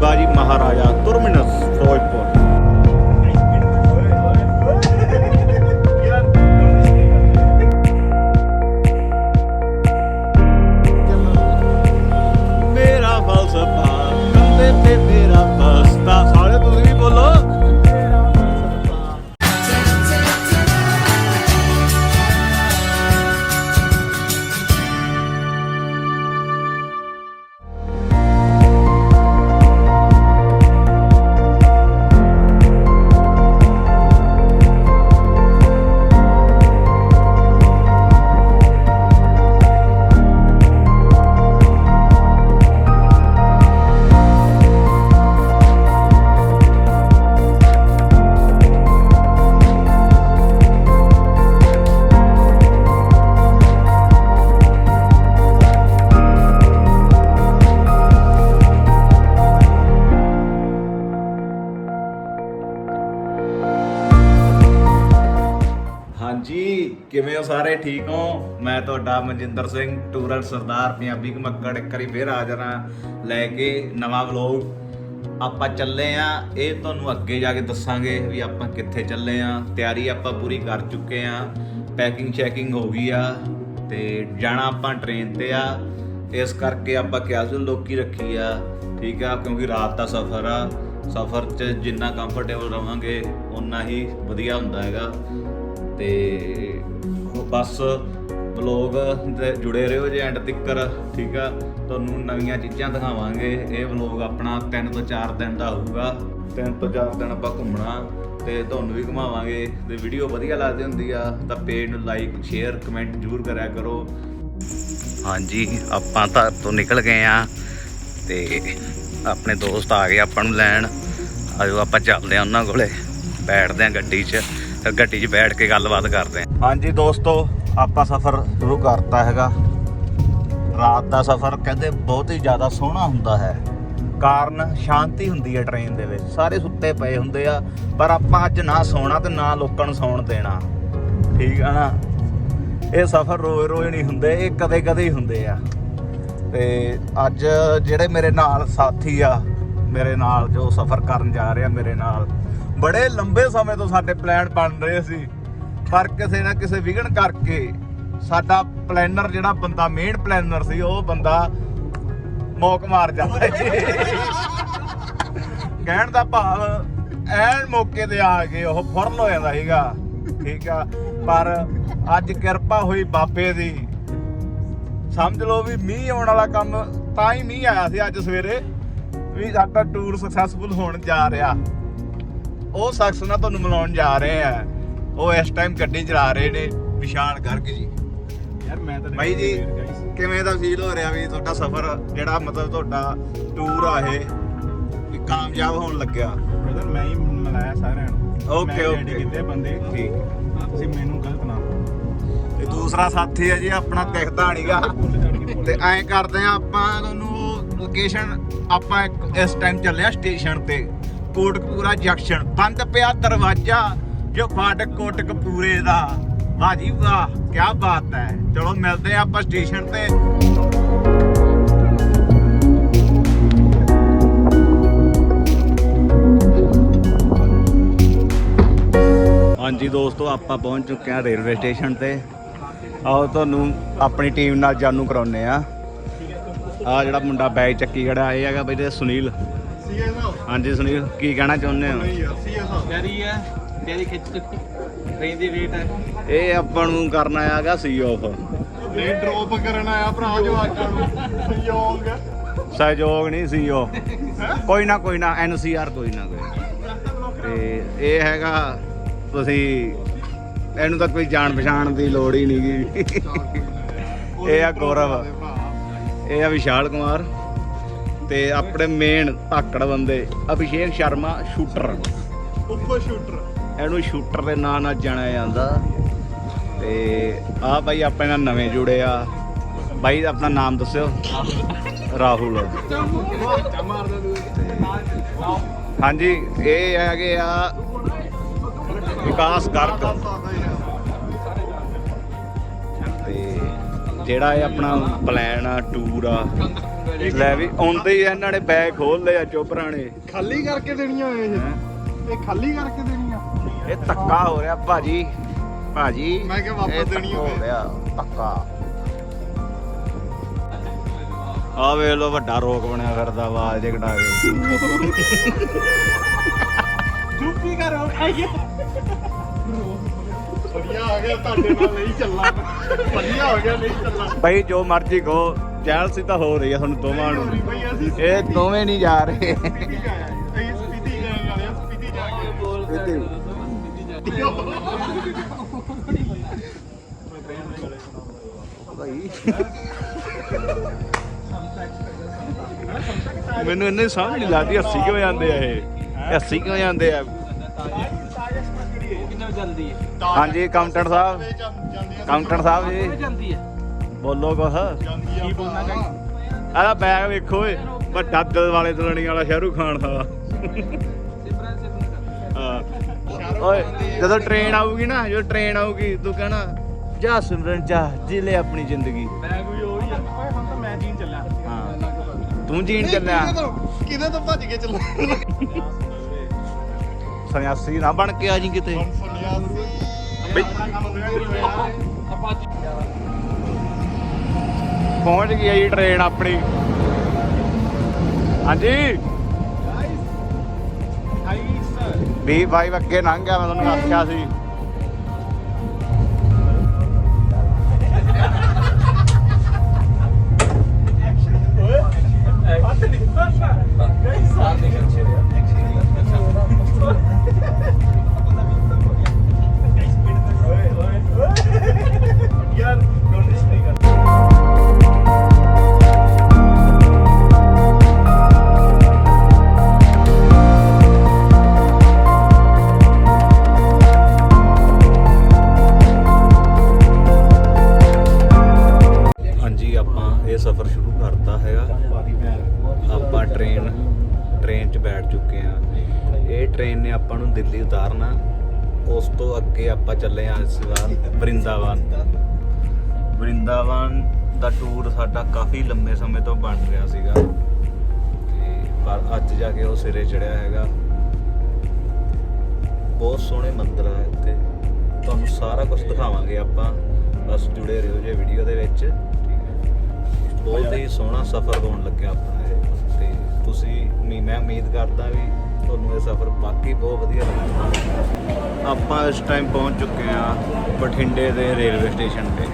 ਬਾਜੀ ਮਹਾਰਾਜਾ ਸਾਰੇ ਠੀਕ ਹੋ? ਮੈਂ ਤੁਹਾਡਾ ਮਨਜਿੰਦਰ ਸਿੰਘ, ਟੂਰਲ ਸਰਦਾਰ, ਪੰਜਾਬੀ ਘਮੱਕੜ, ਇੱਕ ਵਾਰੀ ਫੇਰ ਆ ਜਾਣਾ ਲੈ ਕੇ ਨਵਾਂ ਵਲੌਗ। ਆਪਾਂ ਚੱਲੇ ਆ ਇਹ ਤੁਹਾਨੂੰ ਅੱਗੇ ਜਾ ਕੇ ਦੱਸਾਂਗੇ ਵੀ ਆਪਾਂ ਕਿੱਥੇ ਚੱਲੇ ਆ ਤਿਆਰੀ ਆਪਾਂ ਪੂਰੀ ਕਰ ਚੁੱਕੇ ਆ ਪੈਕਿੰਗ ਚੈਕਿੰਗ ਹੋ ਗਈ ਆ ਤੇ ਜਾਣਾ ਆਪਾਂ ਟ੍ਰੇਨ ਤੇ ਆ। ਇਸ ਕਰਕੇ ਆਪਾਂ ਕੈਜੂਅਲ ਲੋਕੀ ਰੱਖੀ ਆ, ਠੀਕ ਆ? ਕਿਉਂਕਿ ਰਾਤ ਦਾ ਸਫ਼ਰ ਆ। ਸਫ਼ਰ 'ਚ ਜਿੰਨਾ ਕੰਫਰਟੇਬਲ ਰਵਾਂਗੇ ਉਨਾ ਹੀ ਵਧੀਆ ਹੁੰਦਾ ਹੈਗਾ। ਤੇ ਬਸ ਵਲੌਗ ਤੇ ਜੁੜੇ ਰਹੋ ਜੇ ਐਂਡ ਤੱਕਰ, ਠੀਕ ਆ? ਤੁਹਾਨੂੰ ਨਵੀਆਂ ਚੀਜ਼ਾਂ ਦਿਖਾਵਾਂਗੇ। ਇਹ ਵਲੌਗ ਆਪਣਾ 3 ਤੋਂ 4 ਦਿਨ ਦਾ ਹੋਊਗਾ। 3 ਤੋਂ 4 ਦਿਨ ਆਪਾਂ ਘੁੰਮਣਾ ਤੇ ਤੁਹਾਨੂੰ ਵੀ ਘੁਮਾਵਾਂਗੇ। ਤੇ ਵੀਡੀਓ ਵਧੀਆ ਲੱਗਦੀ ਹੁੰਦੀ ਆ, ਤਾਂ ਪੇਜ ਨੂੰ ਲਾਈਕ ਸ਼ੇਅਰ ਕਮੈਂਟ ਜ਼ਰੂਰ ਕਰਿਆ ਕਰੋ। ਹਾਂਜੀ, ਆਪਾਂ ਤਾਂ ਤੋਂ ਨਿਕਲ ਗਏ ਆ ਤੇ ਆਪਣੇ ਦੋਸਤ ਆ ਗਏ ਆਪਾਂ ਨੂੰ ਲੈਣ। ਆਜੋ ਆਪਾਂ ਚੱਲਦੇ ਆ ਉਹਨਾਂ ਕੋਲੇ, ਬੈਠਦੇ ਆ ਗੱਡੀ 'ਚ। ਗੱਡੀ 'ਚ ਬੈਠ ਕੇ ਗੱਲਬਾਤ ਕਰਦੇ ਆ। ਹਾਂਜੀ ਦੋਸਤੋ, ਆਪਾਂ ਸਫ਼ਰ ਸ਼ੁਰੂ ਕਰਤਾ ਹੈਗਾ। ਰਾਤ ਦਾ ਸਫ਼ਰ ਕਹਿੰਦੇ ਬਹੁਤ ਹੀ ਜ਼ਿਆਦਾ ਸੋਹਣਾ ਹੁੰਦਾ ਹੈ। ਕਾਰਨ ਸ਼ਾਂਤੀ ਹੁੰਦੀ ਹੈ ਟ੍ਰੇਨ ਦੇ ਵਿੱਚ। ਸਾਰੇ ਸੁੱਤੇ ਪਏ ਹੁੰਦੇ ਆ, ਪਰ ਆਪਾਂ ਅੱਜ ਨਾ ਸੌਣਾ ਤੇ ਨਾ ਲੋਕਾਂ ਨੂੰ ਸੌਣ ਦੇਣਾ। ਠੀਕ ਆ ਨਾ? ਇਹ ਸਫ਼ਰ ਰੋਜ਼ ਰੋਜ਼ ਨਹੀਂ ਹੁੰਦੇ, ਇਹ ਕਦੇ ਕਦੇ ਹੀ ਹੁੰਦੇ ਆ। ਤੇ ਅੱਜ ਜਿਹੜੇ ਮੇਰੇ ਨਾਲ ਸਾਥੀ ਆ, ਮੇਰੇ ਨਾਲ ਜੋ ਸਫ਼ਰ ਕਰਨ ਜਾ ਰਹੇ ਆ, ਮੇਰੇ ਨਾਲ ਬੜੇ ਲੰਬੇ ਸਮੇਂ ਤੋਂ ਸਾਡੇ ਪਲਾਨ ਬਣ ਰਹੇ ਸੀ। ਪਰ ਕਿਸੇ ਨਾ ਕਿਸੇ ਵਿਘਨ ਕਰਕੇ ਸਾਡਾ ਪਲੈਨਰ ਜਿਹੜਾ ਬੰਦਾ ਮੇਨ ਪਲੈਨਰ ਸੀ, ਉਹ ਬੰਦਾ ਮੌਕ ਮਾਰ ਜਾਂਦਾ ਜੀ ਕਹਿਣ ਦਾ ਭਾਵ ਐਨ ਮੌਕੇ ਤੇ ਆ ਕੇ ਉਹ ਫੁਰਨ ਹੋ ਜਾਂਦਾ ਸੀਗਾ। ਠੀਕ ਆ, ਪਰ ਅੱਜ ਕਿਰਪਾ ਹੋਈ ਬਾਬੇ ਦੀ। ਸਮਝ ਲਓ ਵੀ ਮੀਂਹ ਆਉਣ ਵਾਲਾ ਕੰਮ ਤਾਂ ਹੀ ਮੀਂਹ ਆਇਆ ਸੀ ਅੱਜ ਸਵੇਰੇ, ਵੀ ਸਾਡਾ ਟੂਰ ਸਕਸੈਸਫੁਲ ਹੋਣ ਜਾ ਰਿਹਾ। ਉਹ ਸ਼ਖਸ ਨਾਲ ਤੁਹਾਨੂੰ ਮਿਲਾਉਣ ਜਾ ਰਹੇ ਆ। ਉਹ ਇਸ ਟਾਈਮ ਗੱਡੀ ਚਲਾ ਰਹੇ ਨੇ ਵਿਸ਼ਾਲ ਗਰਗ ਜੀ। ਯਾਰ ਮੈਂ ਤਾਂ ਬਾਈ ਜੀ ਕਿਵੇਂ ਦਾ ਫੀਲ ਹੋ ਰਿਹਾ ਵੀ ਤੁਹਾਡਾ ਸਫ਼ਰ ਜਿਹੜਾ ਮਤਲਬ ਤੁਹਾਡਾ ਟੂਰ ਆ ਇਹ ਵੀ ਕਾਮਯਾਬ ਹੋਣ ਲੱਗਿਆ? ਬ੍ਰਦਰ ਮੈਂ ਹੀ ਮਿਲਾਇਆ ਸਾਰਿਆਂ ਨੂੰ। Ready okay. ਕੀਤੇ ਬੰਦੇ। ਠੀਕ। ਤੁਸੀਂ ਮੈਨੂੰ ਗਲਤ ਨਾ ਤੇ ਦੂਸਰਾ ਸਾਥੀ ਹੈ ਜੀ ਆਪਣਾ ਦਿਖਦਾ ਨਹੀਂਗਾ ਤੇ ਐਂ ਕਰਦੇ ਆ ਆਪਾਂ ਤੁਹਾਨੂੰ ਲੋਕੇਸ਼ਨ ਆਪਾਂ ਇਸ ਟਾਈਮ ਚੱਲੇ ਆ ਸਟੇਸ਼ਨ ਤੇ। ਕੋਟਕਪੂਰਾ ਜੰਕਸ਼ਨ। ਬੰਦ ਪਿਆ ਦਰਵਾਜ਼ਾ, ਜੋ ਫਾਟਕ ਕੋਟਕਪੂਰੇ ਦਾ। ਵਾਹ ਵਾਹ ਕੀ ਬਾਤ ਹੈ। ਚਲੋ, ਮਿਲਦੇ ਆ ਆਪਾਂ ਸਟੇਸ਼ਨ ਤੇ। ਹਾਂਜੀ ਦੋਸਤੋ, ਆਪਾਂ ਪਹੁੰਚ ਚੁੱਕੇ ਹਾਂ ਰੇਲਵੇ ਸਟੇਸ਼ਨ ਤੇ। ਆਓ, ਤੁਹਾਨੂੰ ਆਪਣੀ ਟੀਮ ਨਾਲ ਜਾਣੂ ਕਰਾਉਨੇ ਆ ਆ ਜਿਹੜਾ ਮੁੰਡਾ ਬੈਗ ਚੱਕੀ ਖੜਾ, ਇਹ ਹੈਗਾ ਬਈ ਸੁਨੀਲ। ਹਾਂਜੀ ਸੁਨੀਲ ਕੀ ਕਹਿਣਾ ਚਾਹੁੰਦੇ ਹੋ? ਤਿਆਰੀ ਹੈ ਤਿਆਰੀ ਖਿੱਚ ਚੁੱਕੀ ਟ੍ਰੇਨ ਦੀ ਵੇਟ ਹੈ ਇਹ ਆਪਾਂ ਨੂੰ ਕਰਨਾ ਹੈਗਾ ਸੀ ਆਫ ਇਹ ਡ੍ਰੌਪ ਕਰਨ ਆਇਆ ਭਰਾ ਜੋ ਆਕਾਂ ਨੂੰ ਸਹਿਯੋਗ ਸਹਿਯੋਗ ਨਹੀਂ ਸੀ ਉਹ ਕੋਈ ਨਾ ਕੋਈ ਨਾ ਐਨਸੀਆਰ ਕੋਈ ਨਾ ਕੋਈ। ਤੇ ਇਹ ਹੈਗਾ ਤੁਸੀਂ ਇਹਨੂੰ ਤਾਂ ਕੋਈ ਜਾਣ ਪਛਾਣ ਦੀ ਲੋੜ ਹੀ ਨਹੀਂਗੀ ਇਹ ਆ ਗੌਰਵ। ਇਹ ਆ ਵਿਸ਼ਾਲ ਕੁਮਾਰ। ਤੇ ਆਪਣੇ ਮੇਨ ਧਾਕੜ ਬੰਦੇ ਅਭਿਸ਼ੇਕ ਸ਼ਰਮਾ ਸ਼ੂਟਰ ਉੱਪਰ ਸ਼ੂਟਰ ਇਹਨੂੰ ਸ਼ੂਟਰ ਦੇ ਨਾਂ ਨਾਲ ਜਾਣਿਆ ਜਾਂਦਾ। ਤੇ ਆ ਬਾਈ ਆਪਣੇ ਨਾਲ ਨਵੇਂ ਜੁੜੇ ਆ। ਬਾਈ ਆਪਣਾ ਨਾਮ ਦੱਸਿਓ। ਰਾਹੁਲ। ਹਾਂਜੀ ਇਹ ਹੈਗੇ ਆ ਵਿਕਾਸ ਗਰਗ। ਤੇ ਜਿਹੜਾ ਇਹ ਆਪਣਾ ਪਲਾਨ ਆ ਟੂਰ ਆ ਲੈ ਵੀ ਆਉਂਦੇ ਹੀ ਇਹਨਾਂ ਨੇ ਬੈਗ ਖੋਲ ਲਏ ਆ ਚੋਪਰਾਂ ਨੇ ਖਾਲੀ ਕਰਕੇ ਦੇਣੀਆਂ ਇਹ। ਇਹ ਖਾਲੀ ਕਰਕੇ ਦੇਣੀਆਂ। ਇਹ ਧੱਕਾ ਹੋ ਰਿਹਾ ਭਾਜੀ। ਭਾਜੀ ਮੈਂ ਕਿਹਾ ਵਾਪਸ ਦੇਣੀ ਹੋ ਹੋਵੇ। ਰਿਹਾ ਧੱਕਾ। ਆ ਵੇਖ ਲੋ ਵੱਡਾ ਰੋਕ ਬਣਿਆ ਫਿਰਦਾ ਆਵਾਜ਼ ਜੇ ਘਟਾ ਕੇ। ਚੁੱਪੀ ਕਰੋ ਖਾਈਏ ਵਧੀਆ ਆ ਗਿਆ ਤੁਹਾਡੇ ਨਾਲ ਨਹੀਂ ਚੱਲਣਾ। ਵਧੀਆ ਹੋ ਗਿਆ ਨਹੀਂ ਚੱਲਣਾ। ਭਾਈ ਜੋ ਮਰਜ਼ੀ ਕਹੋ। ਜੈਲਸੀ ਤਾਂ ਹੋ ਰਹੀ ਆ ਤੁਹਾਨੂੰ ਦੋਵਾਂ ਨੂੰ। ਇਹ ਦੋਵੇਂ ਨਹੀਂ ਜਾ ਰਹੇ। ਸਪੀਤੀ ਜਾ ਆਏ ਅਸੀਂ ਸਪੀਤੀ ਜਾਣ ਵਾਲੇ ਆ ਸਪੀਤੀ ਜਾ ਕੇ ਭਾਈ ਮੈਨੂੰ ਇੰਨੇ ਸਮਝ ਨਹੀਂ ਲੱਗਦੀ ਹੱਸੀ ਕਿਉਂ ਜਾਂਦੇ ਆ ਇਹ? ਹੱਸੀ ਕਿਉਂ ਜਾਂਦੇ ਆ? ਕਿੰਨਾ ਜਲਦੀ ਹੈ? ਹਾਂਜੀ ਕਾਊਂਟਰ ਸਾਹਿਬ। ਕਾਊਂਟਰ ਸਾਹਿਬ ਜੀ। ਜਲਦੀ ਹੈ? ਬੋਲੋ ਕੁਛ। ਕੀ ਬੋਲਣਾ ਚਾਹੀਦਾ ਆਹ ਬੈਗ ਵੇਖੋ ਓਏ ਵੱਡਾ ਦਿਲ ਵਾਲੇ ਦੁਲਣੀ ਵਾਲਾ ਸ਼ਾਹਰੂਖ ਖਾਨ ਦਾ। ਓਏ ਜਦੋਂ ਟ੍ਰੇਨ ਆਊਗੀ ਨਾ ਜਦੋਂ ਟ੍ਰੇਨ ਆਊਗੀ ਤੂੰ ਕਹਿਣਾ ਜਾ ਸਿਮਰਨ ਜਾ ਜੀ ਲੈ ਆਪਣੀ ਜ਼ਿੰਦਗੀ। ਬੈਗ ਵੀ ਉਹੀ ਆ। ਓਏ ਹੁਣ ਤਾਂ ਮੈਂ ਜੀਨ ਚੱਲਿਆ। ਹਾਂ। ਤੂੰ ਜੀਣ ਚੱਲਿਆ। ਕਿਹਦੇ ਤੋਂ ਭੱਜ ਕੇ ਚੱਲਾਂ ਸੰਨਿਆਸੀ ਨਾ ਬਣ ਕੇ ਆ ਜੀ ਕਿਤੇ। ਬਈ। ਆਪਾਂ ਪਹੁੰਚ ਗਈ ਆ ਜੀ ਟ੍ਰੇਨ ਆਪਣੀ। ਹਾਂਜੀ। ਵੀ ਭਾਈ ਅੱਗੇ ਲੰਘ ਗਿਆ ਮੈਂ ਤੁਹਾਨੂੰ ਆਖਿਆ ਸੀ। ਟ੍ਰੇਨ ਨੇ ਆਪਾਂ ਨੂੰ ਦਿੱਲੀ ਉਤਾਰਨਾ। ਉਸ ਤੋਂ ਅੱਗੇ ਆਪਾਂ ਚੱਲੇ ਆ ਇਸ ਵਾਰ ਵਰਿੰਦਾਵਨ। ਵਰਿੰਦਾਵਨ ਦਾ ਟੂਰ ਸਾਡਾ ਕਾਫੀ ਲੰਮੇ ਸਮੇਂ ਤੋਂ ਬਣ ਰਿਹਾ ਸੀਗਾ। ਤੇ ਪਰ ਅੱਜ ਜਾ ਕੇ ਉਹ ਸਿਰੇ ਚੜਿਆ ਹੈਗਾ। ਬਹੁਤ ਸੋਹਣੇ ਮੰਦਰ ਆ ਇੱਥੇ। ਤੁਹਾਨੂੰ ਸਾਰਾ ਕੁਝ ਦਿਖਾਵਾਂਗੇ ਆਪਾਂ। ਬਸ ਜੁੜੇ ਰਹੋ ਜੇ ਵੀਡੀਓ ਦੇ ਵਿੱਚ। ਠੀਕ ਹੈ ਬਹੁਤ ਹੀ ਸੋਹਣਾ ਸਫ਼ਰ ਹੋਣ ਲੱਗਿਆ ਆਪਣਾ ਇਹ। ਤੇ ਤੁਸੀਂ, ਮੈਂ ਉਮੀਦ ਕਰਦਾ ਵੀ ਤੁਹਾਨੂੰ ਇਹ ਸਫ਼ਰ ਬਾਕੀ ਬਹੁਤ ਵਧੀਆ ਲੱਗੇਗਾ ਆਪਾਂ ਇਸ ਟਾਈਮ ਪਹੁੰਚ ਚੁੱਕੇ ਆ ਬਠਿੰਡੇ ਦੇ ਰੇਲਵੇ ਸਟੇਸ਼ਨ ਤੇ।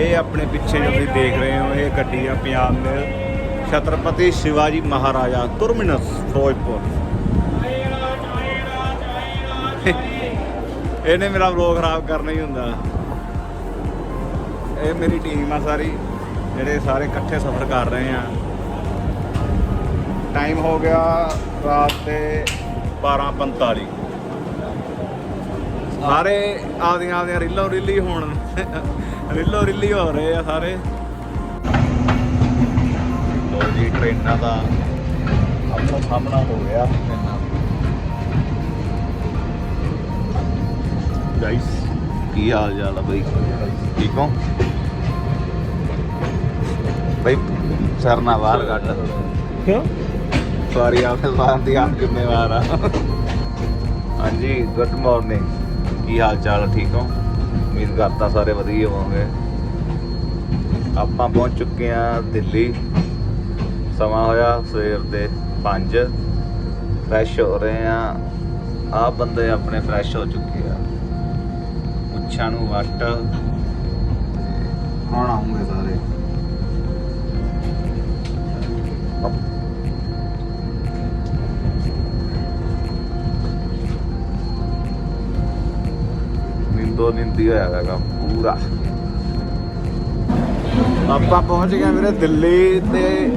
ਇਹ ਆਪਣੇ ਪਿੱਛੇ ਜੋ ਤੁਸੀਂ ਦੇਖ ਰਹੇ ਹੋ, ਇਹ ਗੱਡੀ ਆ ਪੰਜਾਬ ਦੇ ਛਤਰਪਤੀ ਸ਼ਿਵਾਜੀ ਮਹਾਰਾਜਾ ਟਰਮੀਨਸ ਫਿਰੋਜ਼ਪੁਰ। ਇਹਨੇ ਮੇਰਾ ਵਲੋਗ ਖਰਾਬ ਕਰਨਾ ਹੀ ਹੁੰਦਾ। ਇਹ ਮੇਰੀ ਟੀਮ ਆ ਸਾਰੀ, ਜਿਹੜੇ ਸਾਰੇ ਇਕੱਠੇ ਸਫ਼ਰ ਕਰ ਰਹੇ ਆ। ਟਾਈਮ ਹੋ ਗਿਆ ਰਾਤ ਦੇ 12:45 ਸਾਰੇ ਆਪਦੀਆਂ ਆਪਦੀਆਂ ਰੀਲੋਂ ਰੀਲੀ ਹੋਣ। ਰੀਲੋਂ ਰੀਲੀ ਹੋ ਰਹੇ ਆ ਸਾਰੇ। ਲੋ ਜੀ, ਟ੍ਰੇਨਾਂ ਦਾ ਆਪਣਾ ਸਾਹਮਣਾ ਹੋ ਗਿਆ। ਗਾਈਸ ਕੀ ਹਾਲ ਚਾਲ ਆ ਬਈ? ਠੀਕ ਹੋ? ਬਈ, ਸਰ ਨਾ ਬਾਹਰ ਕੱਢ। ਕਿਉਂ? ਸੌਰੀ ਆਪਣੇ ਸਾਰ ਦੀ ਆਪ ਜ਼ਿੰਮੇਵਾਰ ਆ। ਹਾਂਜੀ ਗੁੱਡ ਮਾਰਨਿੰਗ ਕੀ ਹਾਲ ਚਾਲ? ਠੀਕ ਹੋ? ਉਮੀਦ ਕਰਦਾ ਸਾਰੇ ਵਧੀਆ ਹੋਵੋਗੇ। ਆਪਾਂ ਪਹੁੰਚ ਚੁੱਕੇ ਆ ਦਿੱਲੀ। ਸਮਾਂ ਹੋਇਆ ਸਵੇਰ ਦੇ 5 ਫਰੈਸ਼ ਹੋ ਰਹੇ ਆ। ਆ ਬੰਦੇ ਆਪਣੇ ਫਰੈਸ਼ ਹੋ ਚੁੱਕੇ ਆ। ਮੁੱਛਾਂ ਨੂੰ ਵੱਟ। ਹੁਣ ਆਉਂਗੇ ਸਾਰੇ। ਨਿੰਦੋ ਨਿੰਦੀ ਹੋਇਆ ਹੈਗਾ ਪੂਰਾ। ਆਪਾਂ ਪਹੁੰਚ ਗਏ ਵੀਰੇ ਦਿੱਲੀ ਤੇ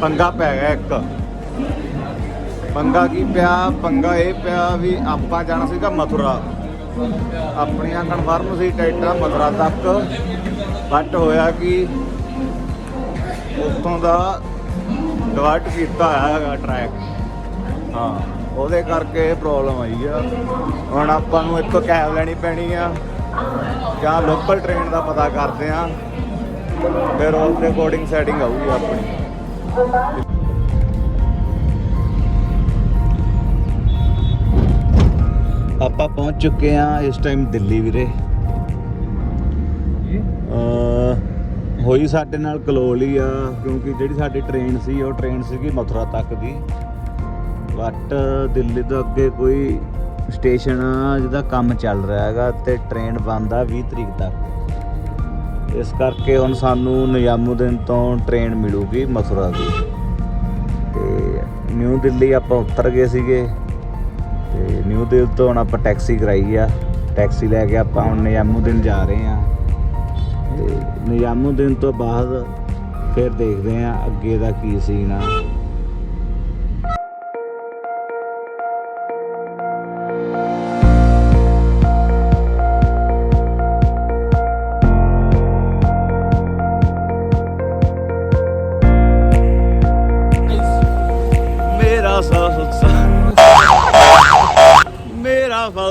ਪੰਗਾ ਪੈ ਗਿਆ ਇੱਕ। ਪੰਗਾ ਕੀ ਪਿਆ? ਪੰਗਾ ਇਹ ਪਿਆ ਵੀ ਆਪਾਂ ਜਾਣਾ ਸੀਗਾ ਮਥੁਰਾ। ਆਪਣੀਆਂ ਕਨਫਰਮ ਸੀ ਟਿਕਟਾਂ ਮਥੁਰਾ ਤੱਕ। ਬਟ ਹੋਇਆ ਕਿ? ਉੱਥੋਂ ਦਾ ਡਿਵਰਟ ਕੀਤਾ ਹੋਇਆ ਹੈਗਾ ਟਰੈਕ ਹਾਂ। ਉਹਦੇ ਕਰਕੇ ਇਹ ਪ੍ਰੋਬਲਮ ਆਈ ਆ। ਹੁਣ ਆਪਾਂ ਨੂੰ ਇੱਥੋਂ ਕੈਬ ਲੈਣੀ ਪੈਣੀ ਆ ਜਾਂ ਲੋਕਲ ਟ੍ਰੇਨ ਦਾ ਪਤਾ ਕਰਦੇ ਆ ਫਿਰ ਉਸ ਦੇ ਅਕੋਰਡਿੰਗ ਸੈਟਿੰਗ ਆਊਗੀ ਆਪਣੀ। ਆਪਾਂ ਪਹੁੰਚ ਚੁੱਕੇ ਆ ਇਸ ਟਾਈਮ ਦਿੱਲੀ ਵੀਰੇ। ਹੋਈ ਸਾਡੇ ਨਾਲ ਕਲੋਲ ਹੀ ਆ ਕਿਉਂਕਿ ਜਿਹੜੀ ਸਾਡੀ ਟ੍ਰੇਨ ਸੀ ਉਹ ਟ੍ਰੇਨ ਸੀਗੀ ਮਥੁਰਾ ਤੱਕ ਦੀ। ਬਟ ਦਿੱਲੀ ਤੋਂ ਅੱਗੇ ਕੋਈ ਸਟੇਸ਼ਨ ਜਿਹਦਾ ਕੰਮ ਚੱਲ ਰਿਹਾ ਹੈਗਾ ਤੇ ਟ੍ਰੇਨ ਬੰਦ ਆ 20 ਤਰੀਕ ਤੱਕ। ਇਸ ਕਰਕੇ ਹੁਣ ਸਾਨੂੰ ਨਿਯਾਮੂਦੀਨ ਤੋਂ ਟ੍ਰੇਨ ਮਿਲੂਗੀ ਮਥੁਰਾ ਦੀ। ਤੇ ਨਿਊ ਦਿੱਲੀ ਆਪਾਂ ਉਤਰ ਗਏ ਸੀਗੇ। ਤੇ ਨਿਊ ਦਿੱਲੀ ਤੋਂ ਹੁਣ ਆਪਾਂ ਟੈਕਸੀ ਕਰਾਈ ਆ। ਟੈਕਸੀ ਲੈ ਕੇ ਆਪਾਂ ਹੁਣ ਨਿਯਾਮੂਦੀਨ ਜਾ ਰਹੇ ਆ। ਤੇ ਨਿਯਾਮੂਦੀਨ ਤੋਂ ਬਾਅਦ ਫਿਰ ਦੇਖਦੇ ਆ ਅੱਗੇ ਦਾ ਕੀ ਸੀਨ ਆ।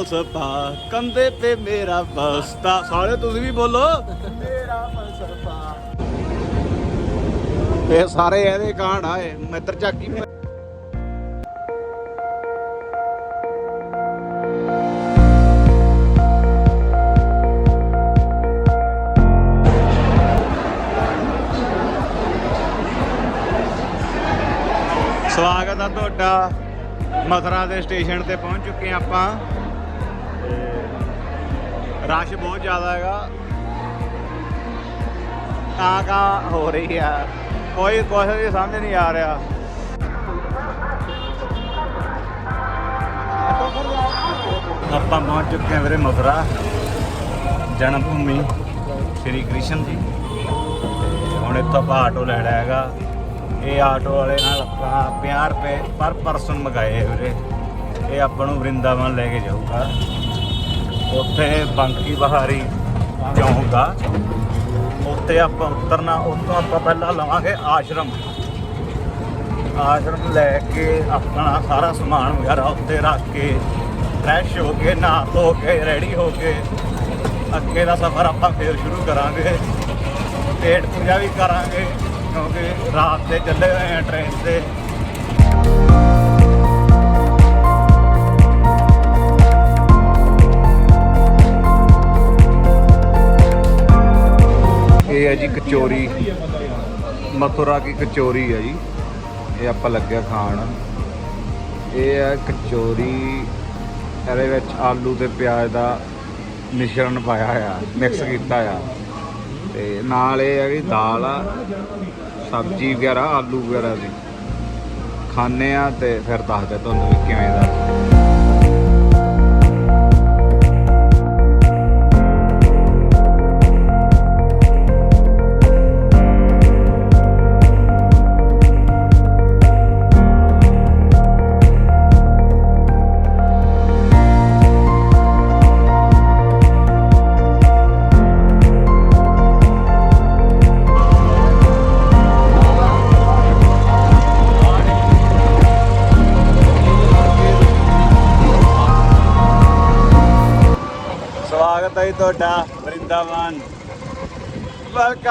ਫਲਸਫਾ ਕੰਦੇ ਤੇ ਮੇਰਾ ਬਸਤਾ ਸਾਰੇ ਤੁਸੀਂ ਵੀ ਬੋਲੋ। ਮੇਰਾ ਫਲਸਫਾ। ਇਹ ਸਾਰੇ ਇਹਦੇ ਕਾਂਡ ਆਏ ਮਿੱਤਰ ਝਾਕੀ ਸਵਾਗਤ ਆ ਤੁਹਾਡਾ। ਮਥੁਰਾ ਦੇ ਸਟੇਸ਼ਨ ਤੇ ਪਹੁੰਚ ਚੁੱਕੇ ਆਪਾਂ। ਰਸ਼ ਬਹੁਤ ਜ਼ਿਆਦਾ ਹੈਗਾ। ਕਾਂ ਕਾਂ ਹੋ ਰਹੀ ਆ। ਕੋਈ ਕੁਛ ਨਹੀਂ ਸਮਝ ਨਹੀਂ ਆ ਰਿਹਾ। ਆਪਾਂ ਪਹੁੰਚ ਚੁੱਕੇ ਹਾਂ ਵੀਰੇ ਮਥੁਰਾ। ਜਨਮ ਭੂਮੀ ਸ੍ਰੀ ਕ੍ਰਿਸ਼ਨ ਜੀ। ਹੁਣ ਇੱਥੋਂ ਆਪਾਂ ਆਟੋ ਲੈਣਾ ਹੈਗਾ। ਇਹ ਆਟੋ ਵਾਲੇ ਨਾਲ ਆਪਾਂ 50 ਰੁਪਏ ਪਰ ਪਰਸਨ ਮਗਾਏ ਵੀਰੇ। ਇਹ ਆਪਾਂ ਨੂੰ ਵਰਿੰਦਾਵਨ ਲੈ ਕੇ ਜਾਊਗਾ। ਉੱਥੇ ਬੰਕੀ ਬਹਾਰੀ ਚੌਂਕ ਜਾਊਗਾ ਉੱਥੇ ਆਪਾਂ ਉਤਰਨਾ, ਉੱਥੋਂ ਆਪਾਂ ਪਹਿਲਾਂ ਲਵਾਂਗੇ ਆਸ਼ਰਮ। ਆਸ਼ਰਮ ਲੈ ਕੇ ਆਪਣਾ ਸਾਰਾ ਸਮਾਨ ਵਗੈਰਾ ਉੱਤੇ ਰੱਖ ਕੇ ਫਰੈਸ਼ ਹੋ ਕੇ, ਨਹਾ ਧੋ ਕੇ ਰੈਡੀ ਹੋ ਕੇ, ਅੱਗੇ ਦਾ ਸਫ਼ਰ ਆਪਾਂ ਫੇਰ ਸ਼ੁਰੂ ਕਰਾਂਗੇ। ਪੇਟ ਪੂਜਾ ਵੀ ਕਰਾਂਗੇ, ਕਿਉਂਕਿ ਰਾਤ ਦੇ ਚੱਲੇ ਹੋਏ ਆ ਟ੍ਰੇਨ ਤੇ। ਇਹ ਹੈ ਜੀ ਕਚੋਰੀ। ਮਥੁਰਾ ਕੀ ਕਚੋਰੀ ਹੈ ਜੀ। ਇਹ ਆਪਾਂ ਲੱਗਿਆ ਖਾਣ। ਇਹ ਹੈ ਕਚੋਰੀ। ਇਹਦੇ ਵਿੱਚ ਆਲੂ ਤੇ ਪਿਆਜ਼ ਦਾ ਮਿਸ਼ਰਣ ਪਾਇਆ ਹੋਇਆ ਮਿਕਸ ਕੀਤਾ ਆ ਤੇ ਨਾਲ ਇਹ ਹੈ ਕਿ ਦਾਲ ਆ, ਸਬਜ਼ੀ ਵਗੈਰਾ, ਆਲੂ ਵਗੈਰਾ ਦੀ। ਖਾਣੇ ਆ ਤੇ ਫਿਰ ਦੱਸਦੇ ਤੁਹਾਨੂੰ ਵੀ ਕਿਵੇਂ ਦਾ।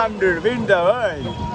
ਸਵਾਗਤ ਹੈ ਜੀ ਤੁਹਾਡਾ ਵਰਿੰਦਾਵਨ ਵੈਲਕਮ ਟੂ ਵਰਿੰਦਾਵਨ